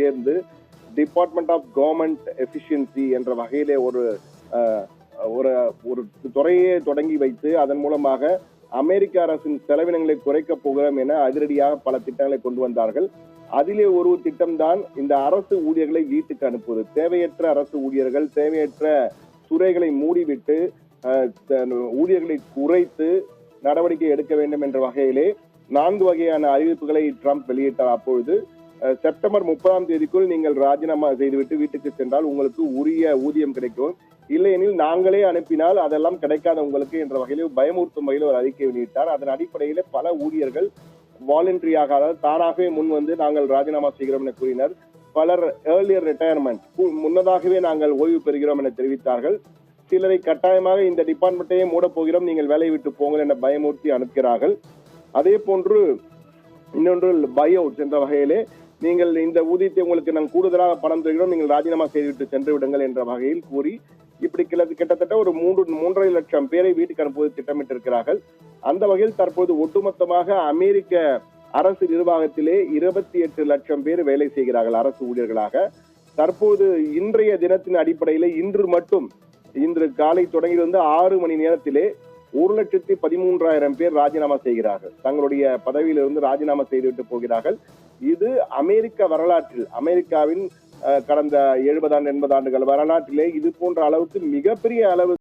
சேர்ந்து department of government efficiency என்ற வகையிலே ஒரு ஒரு ஒரு துறையை தொடங்கி வைத்து அதன் மூலமாக அமெரிக்க அரசின் செலவினங்களை குறைக்கப் போகிறோம் என அதிரடியாக பல திட்டங்களை கொண்டு வந்தார்கள். அதிலே ஒரு திட்டம்தான் இந்த அரசு ஊழியர்களை வீட்டுக்கு அனுப்புவது. தேவையற்ற அரசு ஊழியர்கள் தேவையற்ற துறைகளை மூடிவிட்டு ஊழியர்களை குறைத்து நடவடிக்கை எடுக்க வேண்டும் என்ற வகையிலே நான்கு வகையான அறிவிப்புகளை ட்ரம்ப் வெளியிட்டார். அப்பொழுது செப்டம்பர் முப்பதாம் தேதிக்குள் நீங்கள் ராஜினாமா செய்துவிட்டு வீட்டுக்கு சென்றால் உங்களுக்கு உரிய ஊதியம் கிடைக்கும். இல்லையெனில் நாங்களே அனுப்பினால் அதெல்லாம் கிடைக்காத உங்களுக்கு என்ற வகையில் பயமுறுத்தும் வகையில் ஒரு அறிக்கை வெளியிட்டார். அதன் அடிப்படையில் பல ஊழியர்கள் வாலண்டரியாக அதாவது தானாகவே முன் வந்து நாங்கள் ராஜினாமா செய்கிறோம் என கூறினர். பலர் ஏர்லியர் ரிட்டையர்மெண்ட் முன்னதாகவே நாங்கள் ஓய்வு பெறுகிறோம் என தெரிவித்தார்கள். சிலரை கட்டாயமாக இந்த டிபார்ட்மெண்ட்டையே மூடப் போகிறோம் நீங்கள் வேலையை விட்டு போங்கள் என பயமுறுத்தி அனுப்புகிறார்கள். அதே போன்று இன்னொன்று பை அவுட் என்ற வகையிலே நீங்கள் இந்த ஊதியத்தை உங்களுக்கு நாங்கள் கூடுதலாக பணம் தருகிறோம். நீங்கள் ராஜினாமா செய்துவிட்டு சென்று விடுங்கள் என்ற வகையில் கூறி இப்படி கிட்டத்தட்ட ஒரு மூன்று மூன்றரை லட்சம் பேரை வீட்டுக்கு அனுப்புவது திட்டமிட்டிருக்கிறார்கள். அந்த வகையில் தற்போது ஒட்டுமொத்தமாக அமெரிக்க அரசு நிர்வாகத்திலே இருபத்தி எட்டு லட்சம் பேர் வேலை செய்கிறார்கள் அரசு ஊழியர்களாக. தற்போது இன்றைய தினத்தின் அடிப்படையில் இன்று மட்டும் இன்று காலை தொடங்கியிருந்து ஆறு மணி நேரத்திலே ஒரு லட்சத்தி பதிமூன்றாயிரம் பேர் ராஜினாமா செய்கிறார்கள். தங்களுடைய பதவியிலிருந்து ராஜினாமா செய்துவிட்டு போகிறார்கள். இது அமெரிக்க வரலாற்றில் அமெரிக்காவின் கடந்த எழுபது ஆண்டு எண்பது ஆண்டுகள் வரலாற்றிலே இது போன்ற அளவுக்கு மிகப்பெரிய அளவு